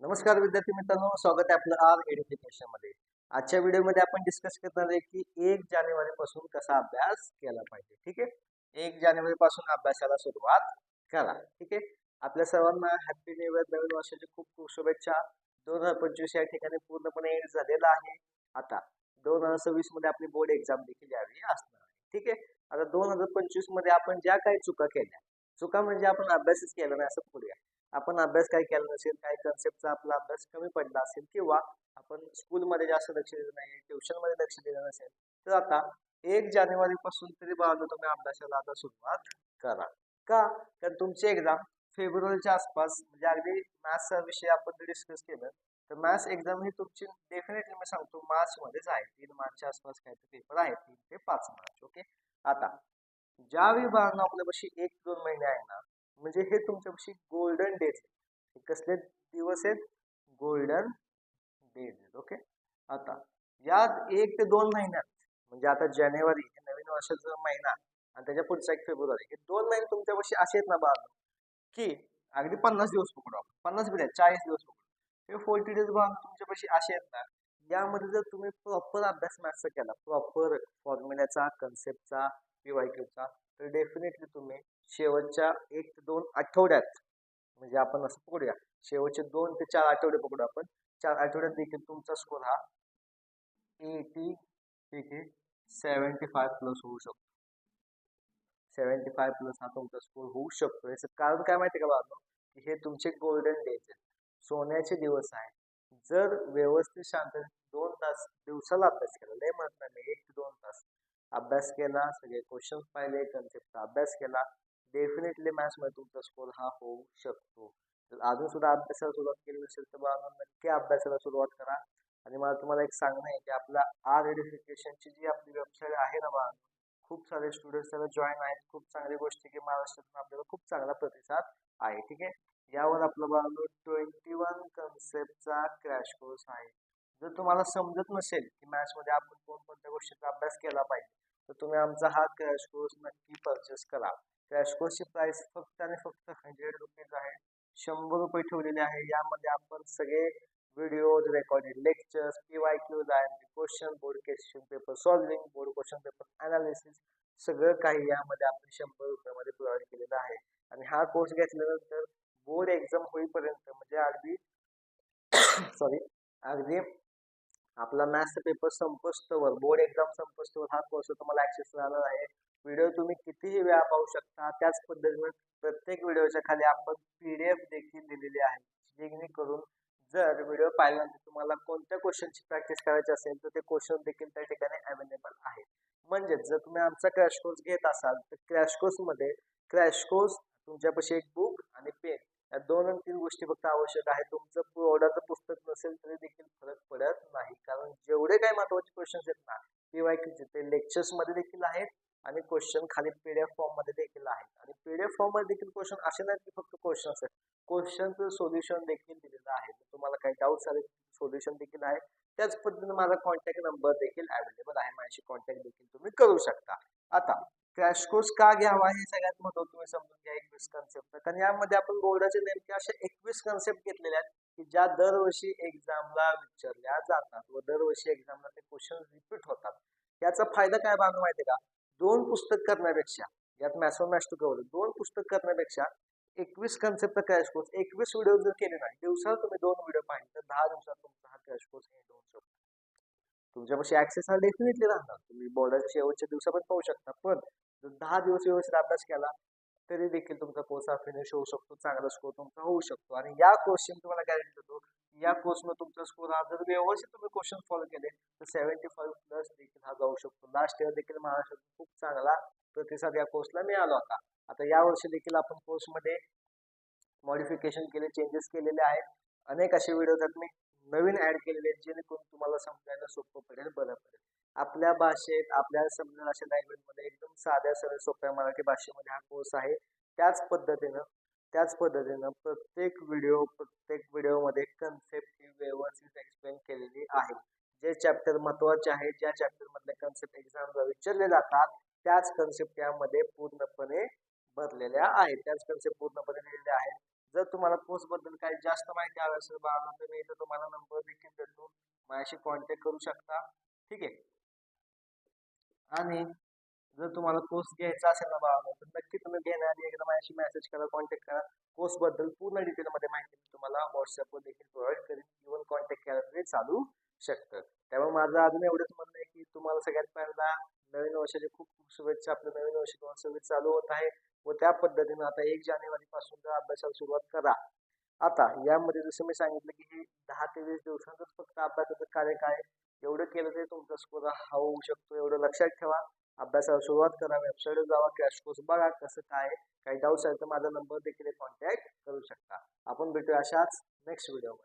नमस्कार विद्यार्थी मित्रांनो स्वागत आहे आपलं आर एज्युकेशनमध्ये. आजच्या व्हिडिओमध्ये आपण डिस्कस करणार आहे की एक जानेवारी पासून कसा अभ्यास केला पाहिजे ठीक आहे? एक जानेवारी पासून अभ्यासाला सुरुवात करा ठीक आहे? आपल्या सर्वांना हॅपी न्यू इयर नवीन वर्षाची खूप खूप शुभेच्छा. दोन हजार पंचवीस या ठिकाणी पूर्णपणे एड झालेला आहे. आता दोन हजार सव्वीसमध्ये आपली बोर्ड एक्झाम देखील यावेळी असणार आहे ठीक आहे? आता दोन हजार पंचवीसमध्ये आपण ज्या काही चुका केल्या चुका म्हणजे आपण अभ्यासच केला नाही असं पुढे आपण अभ्यास काही केला नसेल काही कन्सेप्टचा आपला अभ्यास कमी पडला असेल किंवा आपण स्कूलमध्ये जास्त लक्ष दिलं नाही ट्युशनमध्ये लक्ष दिलं नसेल तर आता एक जानेवारीपासून तरी बाळांनो तुम्ही अभ्यासाला आता सुरुवात करा. का? कारण तुमची एक्झाम फेब्रुवारीच्या आसपास म्हणजे अगदी मॅथ्सचा विषय आपण जर डिस्कस केलं तर मॅथ्स एक्झाम ही तुमची डेफिनेटली मी सांगतो मार्चमध्येच आहे. तीन मार्चच्या आसपास काही पेपर आहे तीन ते पाच मार्च ओके आता ज्यावेळी विभागांना आपल्यापाशी एक दोन महिने आहे ना म्हणजे हे तुमच्यापाशी गोल्डन डेज हे कसले दिवस आहेत? गोल्डन डेज आहेत ओके आता या एक ते दोन महिन्यात म्हणजे आता जानेवारी हे नवीन वर्षाचा महिना आणि त्याच्या पुढचा एक फेब्रुवारी हे दोन महिने तुमच्यापाशी असे आहेत ना बाळांनो की अगदी पन्नास दिवस पकडू आपण पन्नास मिनिट चाळीस दिवस पकडू. हे फोर्टी डेज बाळांनो तुमच्यापाशी असे आहेत ना यामध्ये जर तुम्ही प्रॉपर अभ्यास मॅथ्सचा केला प्रॉपर फॉर्म्युल्याचा कन्सेप्टचा पीवायक्यूचा तर डेफिनेटली तुम्ही शेवटच्या एक ते दोन आठवड्यात म्हणजे आपण असं पकडूया शेवटचे दोन ते चार आठवडे पकडू आपण. चार आठवड्यात देखील तुमचा स्कोर हा एटी ठीक आहे सेवन्टी फाय प्लस होऊ शकतो. सेवन्टी फाय प्लस हा तुमचा स्कोर होऊ शकतो. याचं कारण काय माहिती का बाबा की हे तुमचे गोल्डन डेज आहेत. सोन्याचे दिवस आहे जर व्यवस्थित शांत दोन तास दिवसाला अभ्यास केला लय म्हणत नाही एक अभ्यास केला सगळे क्वेश्चन्स पाहिले कन्सेप्टचा अभ्यास केला. डेफिनेटली मॅथ्समध्ये तुमचा स्कोर हा होऊ शकतो. तर अजून सुद्धा अभ्यासाला सुरुवात केली नसेल तर बाळांनो नक्की अभ्यासाला सुरुवात करा. आणि मला तुम्हाला एक सांगणं आहे की आपल्या आर एडिफिकेशनची जी आपली वेबसाईट आहे ना बघा खूप सारे स्टुडंट्स त्याला जॉईन आहेत. खूप चांगली गोष्टी की महाराष्ट्रातून आपल्याला खूप चांगला प्रतिसाद आहे ठीक आहे? यावर आपलं बघा ट्वेंटी वन कन्सेप्टचा क्रॅश कोर्स आहे. जर तुम्हाला समजत नसेल की मॅथ्समध्ये आपण कोणकोणत्या गोष्टीचा अभ्यास केला पाहिजे तर तुम्ही आमचा हा क्रॅश कोर्स नक्की परचेस करा. क्रॅश कोर्सची प्राइस फक्त आणि फक्त हंड्रेड रुपीज आहे. शंभर रुपये ठेवलेले आहे. यामध्ये आपण सगळे videos recorded lectures P Y Qs आहे question board question paper solving board question paper analysis सगळं काही यामध्ये आपण शंभर रुपयामध्ये प्रोव्हाइड केलेलं आहे. आणि हा कोर्स घेतल्यानंतर बोर्ड एक्झाम होईपर्यंत म्हणजे अगदी सॉरी अगदी आपला मॅथ्सचा पेपर संपस्तवर बोर्ड एक्झाम संपस्तवर हा कोर्स तुम्हाला ऍक्सेस राहणार आहे. व्हिडिओ तुम्ही कितीही वेळा पाहू शकता त्याच पद्धतीने प्रत्येक व्हिडिओच्या खाली आपण पी डी एफ देखील दिलेली आहे. जेणेकरून जर व्हिडिओ पाहिल्यानंतर तुम्हाला कोणत्या क्वेश्चनची प्रॅक्टिस करायची असेल तर ते क्वेश्चन देखील त्या ठिकाणी अवेलेबल आहे. म्हणजेच जर तुम्ही आमचा क्रॅश कोर्स घेत असाल तर क्रॅश कोर्समध्ये क्रॅश कोर्स तुमच्यापाशी एक बुक या दोन आणि तीन गोष्टी फक्त आवश्यक आहे तुमचं ऑर्डरचं पुस्तक नसेल तरी देखील फरक पडत नाही. कारण जेवढे काही महत्त्वाचे क्वेश्चन्स आहेत ना पी वाय क्यूचे ते लेक्चर्समध्ये देखील आहेत आणि क्वेश्चन खाली पीडीएफ फॉर्ममध्ये देखील आहेत. आणि पीडीएफ फॉर्ममध्ये देखील क्वेश्चन असे नाहीत की फक्त क्वेश्चन्स आहेत. क्वेश्चनचं सोल्युशन देखील दिलेलं आहे. तुम्हाला काही डाऊट्स आले सोल्युशन देखील आहे. त्याच पद्धतीने माझा कॉन्टॅक्ट नंबर देखील अवेलेबल आहे. माझ्याशी कॉन्टॅक्ट देखील तुम्ही करू शकता. आता क्रॅश कोर्स का घ्यावा हे सगळ्यात महत्त्वाचं तुम्ही समजून घ्या एकवीस कन्सेप्ट कारण यामध्ये आपण बोर्डाचे नेमके असे एकवीस कन्सेप्ट घेतलेले आहेत की ज्या दरवर्षी एक्झामला विचारल्या जातात व दरवर्षी एक्झामला ते क्वेश्चन रिपीट होतात. याचा फायदा काय बांधून माहिती का? दोन पुस्तक करण्यापेक्षा यात मॅथ्स मॅथ्स टू कवर दोन पुस्तक करण्यापेक्षा एकवीस कन्सेप्ट क्रॅश कोर्स एकवीस व्हिडिओ जर केले नाही दिवसाला तुम्ही दोन व्हिडिओ पाहिले तर दहा दिवसात तुमचा हा क्रॅश कोर्स एंड होऊ शकतो तुमच्यापाशी ऍक्सेस हा डेफिनेटली राहणार. तुम्ही बोर्डाच्या शेवटच्या दिवसापर्यंत पाहू शकता. पण जर दहा दिवस व्यवस्थित अभ्यास केला तरी देखील तुमचा कोर्स हा फिनिश होऊ शकतो चांगला स्कोर तुमचा होऊ शकतो. आणि या कोर्सची तुम्हाला गॅरंटी देतो या कोर्सनं तुमचा स्कोर हा जर व्यवस्थित तुम्ही क्वेश्चन फॉलो केले तर सेव्हन्टी फाईव्ह प्लस देखील हा जाऊ शकतो. लास्ट इयर देखील महाराष्ट्रात खूप चांगला प्रतिसाद या कोर्सला मिळाला होता. आता या वर्षी देखील आपण कोर्समध्ये मॉडिफिकेशन केले चेंजेस केलेले आहेत. अनेक असे व्हिडिओ त्यात मी नवीन ऍड केलेले आहेत जेणेकरून तुम्हाला समजायला सोपं पडेल बरं पडेल. आपल्या भाषेत आपल्या समजेल अशा लँग्वेजमध्ये एकदम साध्या सरळ सोप्या मराठी भाषेमध्ये हा कोर्स आहे. त्याच पद्धतीनं त्याच पद्धतीनं प्रत्येक व्हिडिओ प्रत्येक व्हिडिओमध्ये कन्सेप्ट ही व्यवस्थित एक्सप्लेन केलेली आहे. जे चॅप्टर महत्त्वाचे आहे ज्या चॅप्टरमधले कन्सेप्ट एक्झामला विचारले जातात त्याच कन्सेप्ट यामध्ये पूर्णपणे भरलेल्या आहेत. त्याच कन्सेप्ट पूर्णपणे लिहिलेल्या आहेत. जर तुम्हाला कोर्सबद्दल काही जास्त माहिती हवी असेल बाळा तर मी इथं तुम्हाला नंबर देखील देतो. माझ्याशी कॉन्टॅक्ट करू शकता. ठीक आहे? आणि जर तुम्हाला कोर्स घ्यायचा असेल ना बाळांनो तर नक्की तुम्ही घेण्याआधी एकदा माझ्याशी मेसेज करा कॉन्टॅक्ट करा. कोर्सबद्दल पूर्ण डिटेलमध्ये माहिती मी तुम्हाला व्हॉट्सअपवर देखील प्रोव्हाइड करेन. इव्हन कॉन्टॅक्ट केला तरी चालू शकतं. त्यामुळे माझं अजून एवढंच म्हणणं आहे की तुम्हाला सगळ्यात पहिल्यांदा नवीन वर्षाची खूप खूप शुभेच्छा. आपलं नवीन वर्ष दोन सव्वीस चालू होत आहे व त्या पद्धतीनं आता एक जानेवारी पासून जर अभ्यासाला सुरुवात करा. आता यामध्ये जसं मी सांगितलं की हे दहा ते वीस दिवसांतच फक्त अभ्यासाचं कार्य काय एवढं केलं तरी तुमचा स्कोर हा होऊ शकतो. एवढं लक्षात ठेवा. अभ्यासाला सुरुवात करा. वेबसाईटवर जावा. क्रॅश कोर्स बघा कसं काय काही डाऊट्स आहेत तर माझा नंबर देखील कॉन्टॅक्ट करू शकता. आपण भेटूया अशाच नेक्स्ट व्हिडिओमध्ये